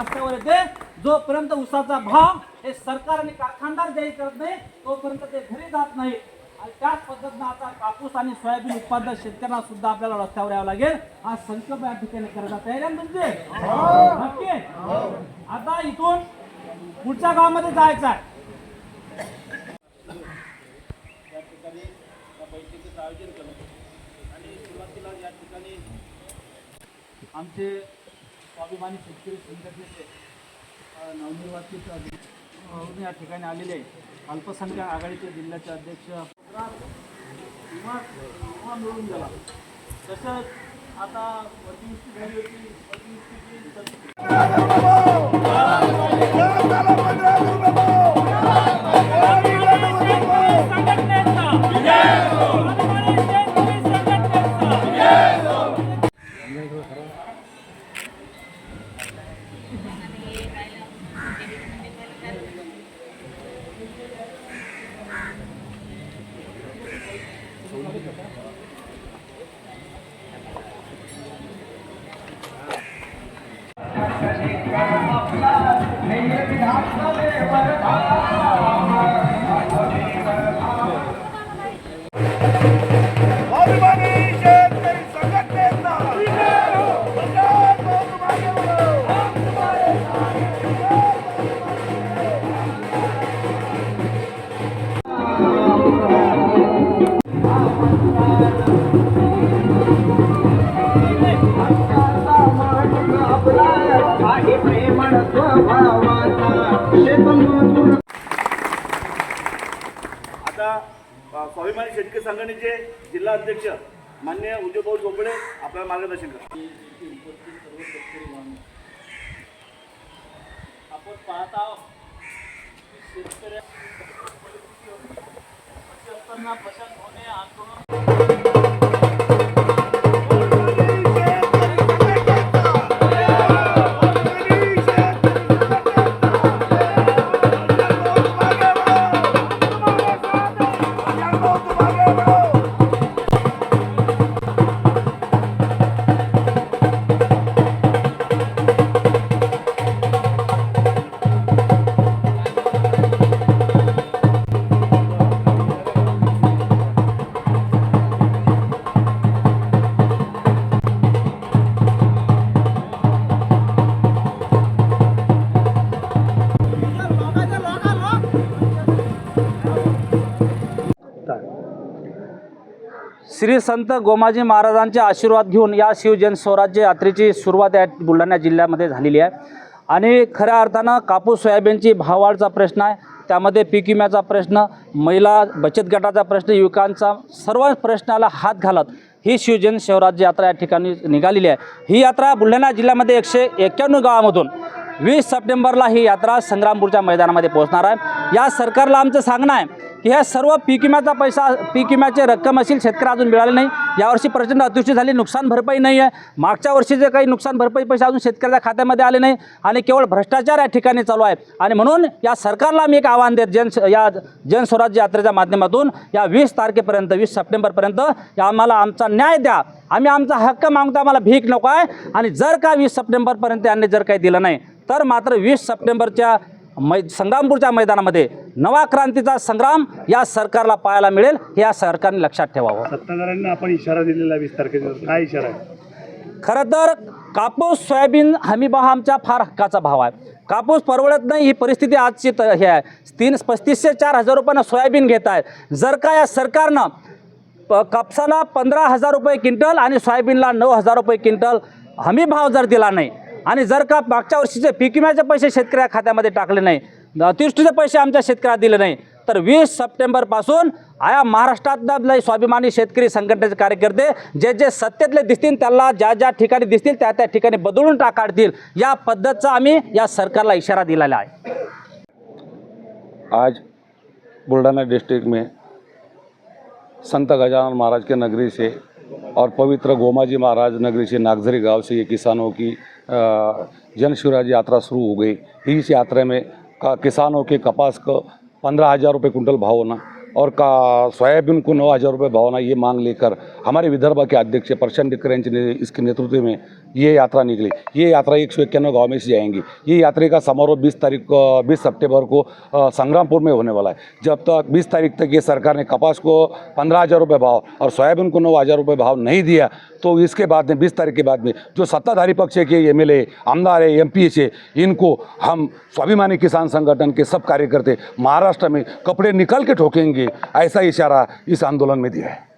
रस्त्यावर येते जोपर्यंत उसाचा भाव हे सरकार आणि कारखानदार जाहीर करत नाही तोपर्यंत ते घरी जात नाही. आणि त्याच पद्धतीनं आता कापूस आणि सोयाबीन उत्पादक शेतकऱ्यांना सुद्धा आपल्याला रस्त्यावर यावं लागेल. हा संकल्प या ठिकाणी करायचा तयारी आहे तुमचे नक्की. आता इथून पुढच्या गावामध्ये जायचं आहे. या ठिकाणी या बैठकीचं आयोजन केलं आणि सुरुवातीला या ठिकाणी आमचे स्वाभिमानी शेतकरी संघटनेचे नवनिर्वाचित अधि- म्हणून या ठिकाणी आलेले अल्पसंख्याक आघाडीचे जिल्ह्याचे अध्यक्ष विमा मिळून गेला. तसंच आता अतिवृष्टी झाली होती अतिवृष्टीची स्वाभिमानी स्वाभिमानी शेतकरी संघटनेचे जिल्हा अध्यक्ष मान्य उद्योगभाऊ चोपडे आपल्याला मार्गदर्शन करा आपण पाहत आहोत की शेतकऱ्या असताना होणे आंदोलन श्री संत गोमाजी महाराजांचे आशीर्वाद घेऊन या शिवजन स्वराज्य यात्रेची सुरुवात या बुलढाणा जिल्ह्यामध्ये झालेली आहे. आणि खऱ्या अर्थानं कापूस सोयाबीनची भाववाढचा प्रश्न आहे. त्यामध्ये पीक विम्याचा प्रश्न महिला बचत गटाचा प्रश्न युवकांचा सर्व प्रश्नाला हात घालत ही शिवजन शिवराज्य यात्रा या ठिकाणी निघालेली आहे. ही यात्रा बुलढाणा जिल्ह्यामध्ये एकशे एक्क्याण्णव गावामधून वीस सप्टेंबरला ही यात्रा संग्रामपूरच्या मैदानामध्ये पोहोचणार आहे. या सरकारला आमचं सांगणं आहे की ह्या सर्व पीक विम्याचा पैसा पीक विम्याची रक्कम असेल शेतकरी अजून मिळाले नाही. यावर्षी प्रचंड अतिवृष्टी झाली नुकसान भरपाई नाही आहे. मागच्या वर्षीचे काही नुकसान भरपाई पैसे अजून शेतकऱ्याच्या खात्यामध्ये आले नाही आणि केवळ भ्रष्टाचार या ठिकाणी चालू आहे. आणि म्हणून या सरकारला आम्ही एक आव्हान देत जन या जनस्वराज्य यात्रेच्या माध्यमातून या वीस तारखेपर्यंत वीस सप्टेंबरपर्यंत या आम्हाला आमचा न्याय द्या. आम्ही आमचा हक्क मागतो आम्हाला भीक नको आहे. आणि जर का वीस सप्टेंबरपर्यंत यांनी जर काही दिलं नाही तर मात्र वीस सप्टेंबरच्या मै संग्रामपूरच्या मैदानामध्ये नवा क्रांतीचा संग्राम या सरकारला पाहायला मिळेल हे या सरकारने लक्षात ठेवावं. सत्ताधाऱ्यांना आपण इशारा दिलेला वीस तारखेचा. काय इशारा आहे? खरं तर कापूस सोयाबीन हमी भाव हा आमच्या फार हक्काचा भाव आहे. कापूस परवडत नाही ही परिस्थिती आजची त हे आहे. तीन पस्तीसशे चार हजार रुपयानं सोयाबीन घेत आहे. जर का या सरकारनं प कापसाला पंधरा हजार रुपये क्विंटल आणि सोयाबीनला नऊ हजार रुपये क्विंटल हमी भाव जर दिला नाही आणि जर का मागच्या वर्षीचे पीक विम्याचे पैसे शेतकऱ्या खात्यामध्ये टाकले नाही अतिवृष्टीचे पैसे आमच्या शेतकऱ्याला दिले नाही तर वीस सप्टेंबरपासून आया महाराष्ट्रातला स्वाभिमानी शेतकरी संघटनेचे कार्यकर्ते जे जे सत्तेतले दिसतील त्याला ज्या ज्या ठिकाणी दिसतील त्या त्या ठिकाणी बदलून टाकाडतील या पद्धतचा आम्ही या सरकारला इशारा दिलेला आहे. आज बुल्ढाना डिस्ट्रिक्ट में संत गजानन महाराज के नगरी से और पवित्र गोमाजी महाराज नगरी से नागझरी गांव से ये किसानों की जन शिवराज यात्रा शुरू हो गई। इस यात्रा में किसानों के कपास को पंद्रह हज़ार रुपये कुंटल भाव होना। और का सोयाबीन को नौ हज़ार रुपये भावना ये मांग लेकर हमारे विदर्भ के अध्यक्ष प्रशांत टिक्कर यांचे ने- इसके नेतृत्व में ये यात्रा निकली। ये यात्रा एक सौ इक्यानवे गाँव में से जाएँगी। ये यात्रा का समारोह बीस तारीख को, बीस सितंबर को संग्रामपुर में होने वाला है। जब तक बीस तारीख तक ये सरकार ने कपास को पंद्रह हज़ार रुपये भाव और सोयाबीन को नौ हज़ार रुपये भाव नहीं दिया तो इसके बाद में, बीस तारीख के बाद में जो सत्ताधारी पक्ष के एम एल आमदार है एम पी है इनको हम स्वाभिमानी किसान संगठन के सब कार्यकर्ते महाराष्ट्र में कपड़े निकाल के ठोकेंगे। ऐसा इशारा इस आंदोलन में दिया है।